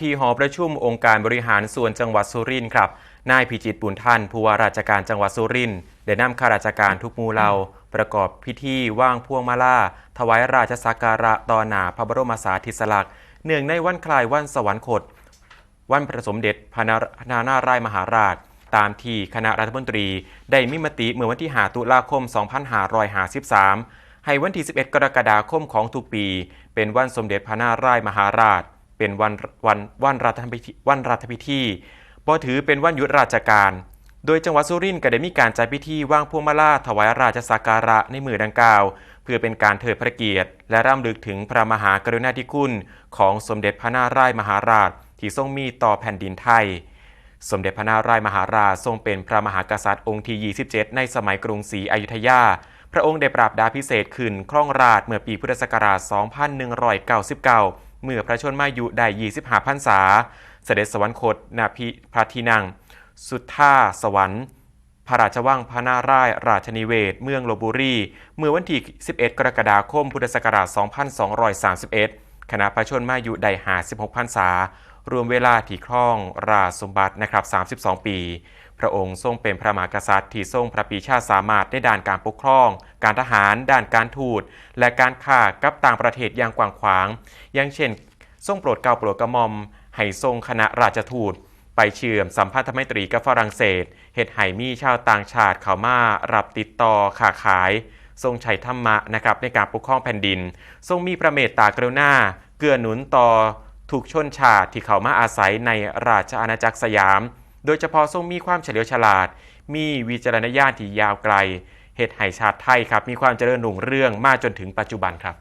ที่หอประชุมองค์การบริหารส่วนจังหวัดสุรินทร์ครับ นายพิจิตรบุญทันผู้ว่าราชการจังหวัดสุรินทร์ได้นำข้าราชการทุกหมู่เหล่าประกอบพิธีว่างพวงมาลาถวายราชสักการะต่อหน้าพระบรมสารีริสลักษณ์เนื่องในวันคล้ายวันสวรรคต วันพระสมเด็จพระนานาร่ายมหาราช ตามที่คณะรัฐมนตรีได้มิมติเมื่อวันที่ 5 ตุลาคม 2553 ให้วันที่ 11 กรกฎาคมของทุกปี เป็นวันสมเด็จพระนาร่ายมหาราช เป็นวันวันวันรัฐพิธีวันรัฐพิธีบ่ถือเป็นวันหยุดราชการ โดยจังหวัดสุรินทร์ก็ได้มีการจัดพิธีว่างพวงมาลาถวายราชสักการะในมือดังกล่าว เพื่อเป็นการเทิดพระเกียรติ และร่ำลึกถึงพระมหากรุณาธิคุณ ของสมเด็จพระนารายมหาราช ที่ทรงมีต่อแผ่นดินไทย สมเด็จพระนารายมหาราชทรงเป็นพระมหากษัตริย์องค์ที่ 27 ในสมัยกรุงศรีอยุธยาพระองค์ได้ปราบดาพิเศษขึ้นครองราชเมื่อปีพุทธศักราช 2199เมื่อพระชนมายุได้25พรรษา เสด็จสวรรคตนาพิพระที่นั่ง สุทธาสวรรค์ พระราชวังพระนารายราชนิเวศ เมืองลบบุรี เมื่อวันที่ 11 กรกฎาคม พุทธศักราช 2231 คณะพระชนมายุได้56พรรษา รวมเวลาที่ครองราชสมบัตินะครับ 32 ปี พระองค์ทรงเป็นพระมหากษัตริย์ที่ทรงพระปีชาสามารถในด้านการปกครอง การทหาร ด้านการทูต และการค้ากับต่างประเทศอย่างกว้างขวาง อย่างเช่น ทรงโปรดเกล้าโปรดกระหม่อม ให้ทรงคณะราชทูตไปเชื่อมสัมพันธไมตรีกับฝรั่งเศสเหตุให้มีชาวต่างชาติเข้ามารับติดต่อค้าขาย ทรงใช้ธรรมะนะครับในการปกครองแผ่นดิน ทรงมีพระเมตตากรุณา เกื้อหนุนต่อ ถูกชนชาติที่เขามาอาศัยในราชอาณาจักรสยาม โดยเฉพาะทรงมีความเฉลียวฉลาด มีวิจารณญาณที่ยาวไกลเหตุให้ชาติไทยครับมีความเจริญรุ่งเรื่องมาจนถึงปัจจุบันครับ